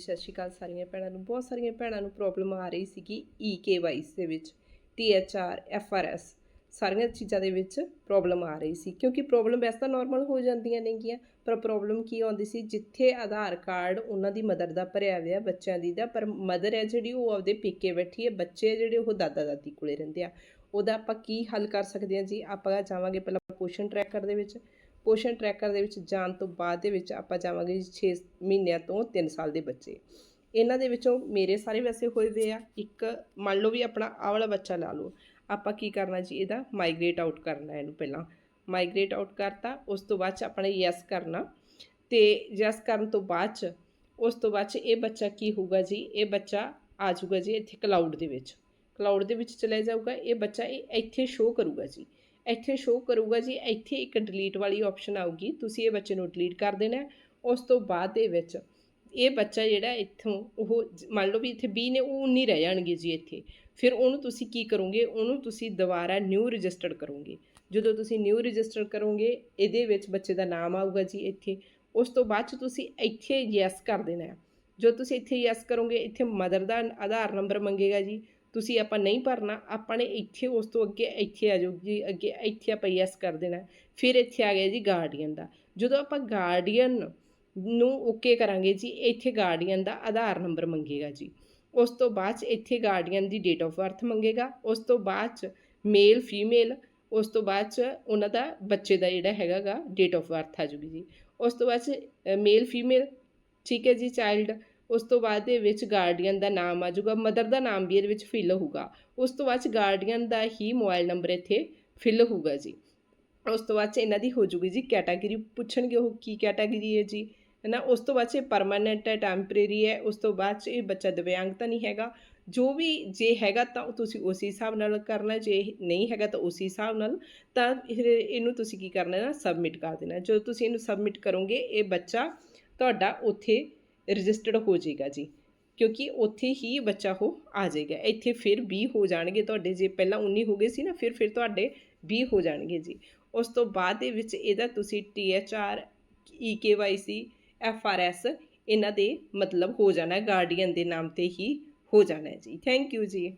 ਸਤਿ ਸ਼੍ਰੀ ਅਕਾਲ ਸਾਰੀਆਂ ਭੈਣਾਂ ਨੂੰ। ਬਹੁਤ ਸਾਰੀਆਂ ਭੈਣਾਂ ਨੂੰ ਪ੍ਰੋਬਲਮ ਆ ਰਹੀ ਸੀਗੀ EKYC ਦੇ ਵਿੱਚ THR FRS ਸਾਰੀਆਂ ਚੀਜ਼ਾਂ ਦੇ ਵਿੱਚ ਪ੍ਰੋਬਲਮ ਆ ਰਹੀ ਸੀ, ਕਿਉਂਕਿ ਪ੍ਰੋਬਲਮ ਵੈਸੇ ਤਾਂ ਨਾਰਮਲ ਹੋ ਜਾਂਦੀਆਂ ਨੇਗੀਆਂ, ਪਰ ਪ੍ਰੋਬਲਮ ਕੀ ਆਉਂਦੀ ਸੀ, ਜਿੱਥੇ ਆਧਾਰ ਕਾਰਡ ਉਹਨਾਂ ਦੀ ਮਦਰ ਦਾ ਭਰਿਆ ਹੋਇਆ, ਬੱਚਿਆਂ ਦੀ ਦਾ, ਪਰ ਮਦਰ ਹੈ ਜਿਹੜੀ, ਉਹ ਆਪਦੇ ਪੇਕੇ ਬੈਠੀ ਹੈ, ਬੱਚੇ ਜਿਹੜੇ, ਉਹ ਦਾਦਾ ਦਾਦੀ ਕੋਲੇ ਰਹਿੰਦੇ ਆ। ਉਹਦਾ ਆਪਾਂ ਕੀ ਹੱਲ ਕਰ ਸਕਦੇ ਹਾਂ ਜੀ? ਆਪਾਂ ਜਾਵਾਂਗੇ ਪਹਿਲਾਂ ਪੋਸ਼ਨ ਟਰੈਕਰ ਦੇ ਵਿੱਚ। ਪੋਸ਼ਨ ਟਰੈਕਰ ਦੇ ਵਿੱਚ ਜਾਣ ਤੋਂ ਬਾਅਦ ਦੇ ਵਿੱਚ ਆਪਾਂ ਜਾਵਾਂਗੇ ਜੀ 6 ਮਹੀਨਿਆਂ ਤੋਂ 3 ਸਾਲ ਦੇ ਬੱਚੇ। ਇਹਨਾਂ ਦੇ ਵਿੱਚੋਂ ਮੇਰੇ ਸਾਰੇ ਵੈਸੇ ਹੋਏ ਵੇ ਆ। ਇੱਕ ਮੰਨ ਲਓ ਵੀ ਆਪਣਾ ਆਹ ਵਾਲਾ ਬੱਚਾ ਲਾ ਲਓ। ਆਪਾਂ ਕੀ ਕਰਨਾ ਜੀ, ਇਹਦਾ ਮਾਈਗ੍ਰੇਟ ਆਊਟ ਕਰਨਾ ਇਹਨੂੰ ਪਹਿਲਾਂ। ਮਾਈਗ੍ਰੇਟ ਆਊਟ ਕਰਤਾ, ਉਸ ਤੋਂ ਬਾਅਦ ਚ ਆਪਾਂ ਨੇ ਯੈਸ ਕਰਨਾ। ਤੇ ਯੈਸ ਕਰਨ ਤੋਂ ਬਾਅਦ ਚ, ਉਸ ਤੋਂ ਬਾਅਦ ਚ ਇਹ ਬੱਚਾ ਕੀ ਹੋਊਗਾ ਜੀ? ਇਹ ਬੱਚਾ ਆ ਜਾਊਗਾ ਜੀ ਇੱਥੇ ਕਲਾਊਡ ਦੇ ਵਿੱਚ। ਕਲਾਊਡ ਦੇ ਵਿੱਚ ਚਲੇ ਜਾਊਗਾ। ਇਹ ਬੱਚਾ ਇਹ ਇੱਥੇ ਸ਼ੋਅ ਕਰੂਗਾ ਜੀ। ਇੱਥੇ ਸ਼ੋਅ ਕਰੂਗਾ ਜੀ, ਇੱਥੇ ਇੱਕ ਡਿਲੀਟ ਵਾਲੀ ਆਪਸ਼ਨ ਆਊਗੀ, ਤੁਸੀਂ ਇਹ ਬੱਚੇ ਨੂੰ ਡਿਲੀਟ ਕਰ ਦੇਣਾ ਉਸ ਤੋਂ ਬਾਅਦ ਦੇ ਵਿੱਚ ਇਹ ਬੱਚਾ ਜਿਹੜਾ ਇੱਥੋਂ ਉਹ ਮੰਨ ਲਓ ਵੀ ਇੱਥੇ 20 ਨੇ, ਉਹ 19 ਰਹਿ ਜਾਣਗੇ ਜੀ ਇੱਥੇ। ਫਿਰ ਉਹਨੂੰ ਤੁਸੀਂ ਕੀ ਕਰੋਗੇ? ਉਹਨੂੰ ਤੁਸੀਂ ਦੁਬਾਰਾ ਨਿਊ ਰਜਿਸਟਰਡ ਕਰੋਗੇ। ਜਦੋਂ ਤੁਸੀਂ ਨਿਊ ਰਜਿਸਟਰ ਕਰੋਗੇ, ਇਹਦੇ ਵਿੱਚ ਬੱਚੇ ਦਾ ਨਾਮ ਆਊਗਾ ਜੀ ਇੱਥੇ। ਉਸ ਤੋਂ ਬਾਅਦ ਚ ਤੁਸੀਂ ਇੱਥੇ ਯੈਸ ਕਰ ਦੇਣਾ ਹੈ। ਜੋ ਤੁਸੀਂ ਇੱਥੇ ਯੈਸ ਕਰੋਗੇ, ਇੱਥੇ ਮਦਰ ਦਾ ਆਧਾਰ ਨੰਬਰ ਮੰਗੇਗਾ ਜੀ। ਤੁਸੀਂ ਆਪਾਂ ਨਹੀਂ ਭਰਨਾ, ਆਪਾਂ ਨੇ ਇੱਥੇ ਉਸ ਤੋਂ ਅੱਗੇ ਇੱਥੇ ਆ ਜਾਊਗੀ ਅੱਗੇ ਇੱਥੇ ਆਪਾਂ ਯੈਸ ਕਰ ਦੇਣਾ। ਫਿਰ ਇੱਥੇ ਆ ਗਿਆ ਜੀ ਗਾਰਡੀਅਨ ਦਾ। ਜਦੋਂ ਆਪਾਂ ਗਾਰਡੀਅਨ ਨੂੰ ਓਕੇ ਕਰਾਂਗੇ ਜੀ, ਇੱਥੇ ਗਾਰਡੀਅਨ ਦਾ ਆਧਾਰ ਨੰਬਰ ਮੰਗੇਗਾ ਜੀ। ਉਸ ਤੋਂ ਬਾਅਦ 'ਚ ਇੱਥੇ ਗਾਰਡੀਅਨ ਦੀ ਡੇਟ ਆਫ ਬਰਥ ਮੰਗੇਗਾ। ਉਸ ਤੋਂ ਬਾਅਦ 'ਚ ਮੇਲ ਫੀਮੇਲ ਉਸ ਤੋਂ ਬਾਅਦ 'ਚ ਉਹਨਾਂ ਦਾ ਬੱਚੇ ਦਾ ਜਿਹੜਾ ਹੈਗਾਗਾ ਡੇਟ ਆਫ ਬਰਥ ਆ ਜੂਗੀ ਜੀ। ਉਸ ਤੋਂ ਬਾਅਦ 'ਚ ਮੇਲ ਫੀਮੇਲ ਠੀਕ ਹੈ ਜੀ ਚਾਈਲਡ ਉਸ ਤੋਂ ਬਾਅਦ ਦੇ ਵਿੱਚ ਗਾਰਡੀਅਨ ਦਾ ਨਾਮ ਆ ਜਾਊਗਾ ਮਦਰ ਦਾ ਨਾਮ ਵੀ ਇਹਦੇ ਵਿੱਚ ਫਿਲ ਹੋਊਗਾ। ਉਸ ਤੋਂ ਬਾਅਦ 'ਚ ਗਾਰਡੀਅਨ ਦਾ ਹੀ ਮੋਬਾਈਲ ਨੰਬਰ ਇੱਥੇ ਫਿਲ ਹੋਊਗਾ ਜੀ। ਉਸ ਤੋਂ ਬਾਅਦ 'ਚ ਇਹਨਾਂ ਦੀ ਹੋ ਜੂਗੀ ਜੀ ਕੈਟਾਗਰੀ ਪੁੱਛਣਗੇ ਉਹ ਕੀ ਕੈਟਾਗਰੀ ਹੈ ਜੀ ਹੈ ਨਾ ਉਸ ਤੋਂ ਬਾਅਦ 'ਚ ਇਹ ਪਰਮਾਨੈਂਟ ਹੈ ਟੈਂਪਰੇਰੀ ਹੈ, ਉਸ ਤੋਂ ਬਾਅਦ 'ਚ ਇਹ ਬੱਚਾ ਦਿਵਿਆਂਗ ਤਾਂ ਨਹੀਂ ਹੈਗਾ। ਜੋ ਵੀ ਜੇ ਹੈਗਾ ਤਾਂ ਉਹ ਤੁਸੀਂ ਉਸ ਹਿਸਾਬ ਨਾਲ ਕਰਨਾ, ਜੇ ਨਹੀਂ ਹੈਗਾ ਤਾਂ ਉਸ ਹਿਸਾਬ ਨਾਲ ਤਾਂ ਇਹ- ਇਹਨੂੰ ਤੁਸੀਂ ਕੀ ਕਰਨਾ ਨਾ ਸਬਮਿਟ ਕਰ ਦੇਣਾ। ਜਦੋਂ ਤੁਸੀਂ ਇਹਨੂੰ ਸਬਮਿਟ ਕਰੋਗੇ, ਇਹ ਬੱਚਾ ਤੁਹਾਡਾ ਉੱਥੇ ਰਜਿਸਟਰਡ ਹੋ ਜਾਏਗਾ ਜੀ। ਕਿਉਂਕਿ ਉੱਥੇ ਹੀ ਬੱਚਾ ਉਹ ਆ ਜਾਏਗਾ। ਇੱਥੇ ਫਿਰ 20 ਹੋ ਜਾਣਗੇ ਤੁਹਾਡੇ। ਜੇ ਪਹਿਲਾਂ 19 ਹੋ ਗਏ ਸੀ ਨਾ, ਫਿਰ ਫਿਰ ਤੁਹਾਡੇ 20 ਹੋ ਜਾਣਗੇ ਜੀ। ਉਸ ਤੋਂ ਬਾਅਦ ਦੇ ਵਿੱਚ ਇਹਦਾ ਤੁਸੀਂ THR EKYC FRS ਇਹਨਾਂ ਦੇ ਮਤਲਬ ਹੋ ਜਾਣਾ ਗਾਰਡੀਅਨ ਦੇ ਨਾਮ ਤੇ ਹੀ ਹੋ ਜਾਣਾ ਜੀ। ਥੈਂਕ ਯੂ ਜੀ।